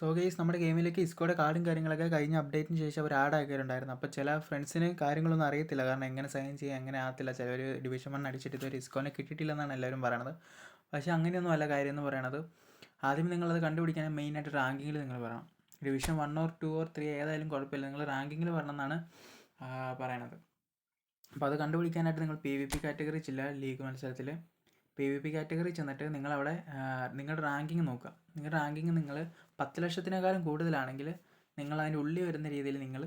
So guys നമ്മുടെ ഗെയിമിലേക്ക് ഇസ്കോയുടെ കാർഡും കാര്യങ്ങളൊക്കെ കഴിഞ്ഞ അപ്ഡേറ്റിന് ശേഷം അവർ ആഡ് ആക്കിയിട്ടുണ്ടായിരുന്നു അപ്പോൾ ചില ഫ്രണ്ട്സിന് കാര്യങ്ങളൊന്നും അറിയത്തില്ല. കാരണം എങ്ങനെ സൈൻ ചെയ്യാൻ എങ്ങനെ ആകത്തില്ല. ചിലർ ഡിവിഷൻ വൺ അടിച്ചിട്ട് ഇതുവരെ ഇസ്കോനെ കിട്ടിയിട്ടില്ലെന്നാണ് എല്ലാവരും പറയണത്. പക്ഷേ അങ്ങനെയൊന്നും അല്ല കാര്യം എന്ന് പറയണത്. ആദ്യം നിങ്ങളത് കണ്ടുപിടിക്കാൻ മെയിനായിട്ട് റാങ്കിങ്ങിൽ നിങ്ങൾ പറയണം division one or two or three ഏതായാലും കുഴപ്പമില്ല. നിങ്ങൾ റാങ്കിങ്ങിൽ വരണമെന്നാണ് പറയണത്. അപ്പോൾ അത് കണ്ടുപിടിക്കാനായിട്ട് നിങ്ങൾ പി വി പി കാറ്റഗറി ചില ലീഗ് മത്സരത്തിൽ പി വി പി കാറ്റഗറി ചെന്നിട്ട് നിങ്ങളവിടെ നിങ്ങളുടെ റാങ്കിങ് നോക്കുക. നിങ്ങളുടെ റാങ്കിങ് നിങ്ങൾ പത്ത് ലക്ഷത്തിനേക്കാളും കൂടുതലാണെങ്കിൽ നിങ്ങൾ അതിന്റെ ഉള്ളിൽ വരുന്ന രീതിയിൽ നിങ്ങൾ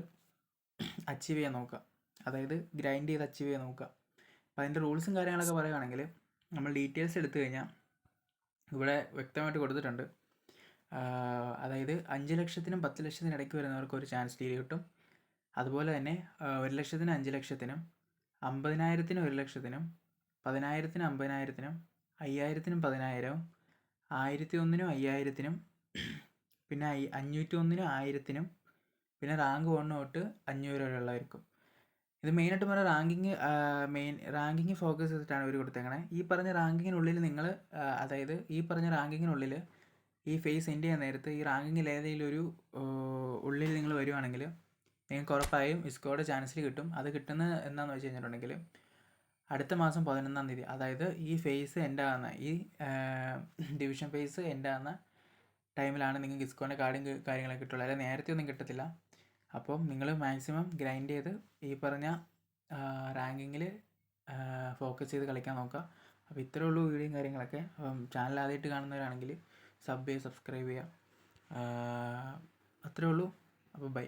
അച്ചീവ് ചെയ്യാൻ നോക്കുക. അതായത് ഗ്രൈൻഡ് ചെയ്ത് അച്ചീവ് ചെയ്യാൻ നോക്കുക. അപ്പോൾ അതിന്റെ റൂൾസും കാര്യങ്ങളൊക്കെ പറയുകയാണെങ്കിൽ നമ്മൾ ഡീറ്റെയിൽസ് എടുത്തു കഴിഞ്ഞാൽ ഇവിടെ വ്യക്തമായിട്ട് കൊടുത്തിട്ടുണ്ട്. അതായത് അഞ്ച് ലക്ഷത്തിനും പത്ത് ലക്ഷത്തിനും ഇടയ്ക്ക് വരുന്നവർക്ക് ഒരു ചാൻസ് ഡീൽ കിട്ടും. അതുപോലെ തന്നെ ഒരു ലക്ഷത്തിനും അഞ്ച് ലക്ഷത്തിനും അമ്പതിനായിരത്തിനും ഒരു ലക്ഷത്തിനും പതിനായിരത്തിനും അമ്പതിനായിരത്തിനും അയ്യായിരത്തിനും പതിനായിരവും ആയിരത്തി ഒന്നിനും അയ്യായിരത്തിനും പിന്നെ അഞ്ഞൂറ്റി ഒന്നിനും ആയിരത്തിനും പിന്നെ റാങ്ക് വൺ തൊട്ട് അഞ്ഞൂറ് വരെയുള്ളവർക്കും ഇത് മെയിനായിട്ട് പറഞ്ഞാൽ റാങ്കിങ് മെയിൻ റാങ്കിങ് ഫോക്കസ് ചെയ്തിട്ടാണ് ഇവർ കൊടുത്തേക്കണേ. ഈ പറഞ്ഞ റാങ്കിങ്ങിനുള്ളിൽ നിങ്ങൾ അതായത് ഈ പറഞ്ഞ റാങ്കിങ്ങിനുള്ളിൽ ഈ ഫേസ് എൻഡ് ചെയ്യാൻ നേരത്ത് ഈ റാങ്കിങ്ങിൽ ഏതെങ്കിലും ഒരു ഉള്ളിൽ നിങ്ങൾ വരുവാണെങ്കിൽ നിങ്ങൾക്ക് ഉറപ്പായും ഇസ്കോയുടെ ചാൻസിൽ കിട്ടും. അത് കിട്ടുന്നത് എന്താണെന്ന് വെച്ച് കഴിഞ്ഞിട്ടുണ്ടെങ്കിൽ അടുത്ത മാസം പതിനൊന്നാം തീയതി അതായത് ഈ ഫേസ് എന്റെ ആകുന്ന ഈ ഡിവിഷൻ ഫേസ് എന്റെ ആകുന്ന ടൈമിലാണ് നിങ്ങൾക്ക് ഇസ്കോന്റെ കാർഡും കാര്യങ്ങളൊക്കെ കിട്ടുള്ളൂ. അല്ലെങ്കിൽ നേരത്തെ ഒന്നും കിട്ടത്തില്ല. അപ്പം നിങ്ങൾ മാക്സിമം ഗ്രൈൻഡ് ചെയ്ത് ഈ പറഞ്ഞ റാങ്കിങ്ങിൽ ഫോക്കസ് ചെയ്ത് കളിക്കാൻ നോക്കുക. അപ്പോൾ ഇത്രേ ഉള്ളൂ വീഡിയോയും കാര്യങ്ങളൊക്കെ. ചാനൽ ആദ്യമായിട്ട് കാണുന്നവരാണെങ്കിൽ സബ് ചെയ്യുക സബ്സ്ക്രൈബ് ചെയ്യുക. അത്രേ ഉള്ളൂ. അപ്പോൾ ബൈ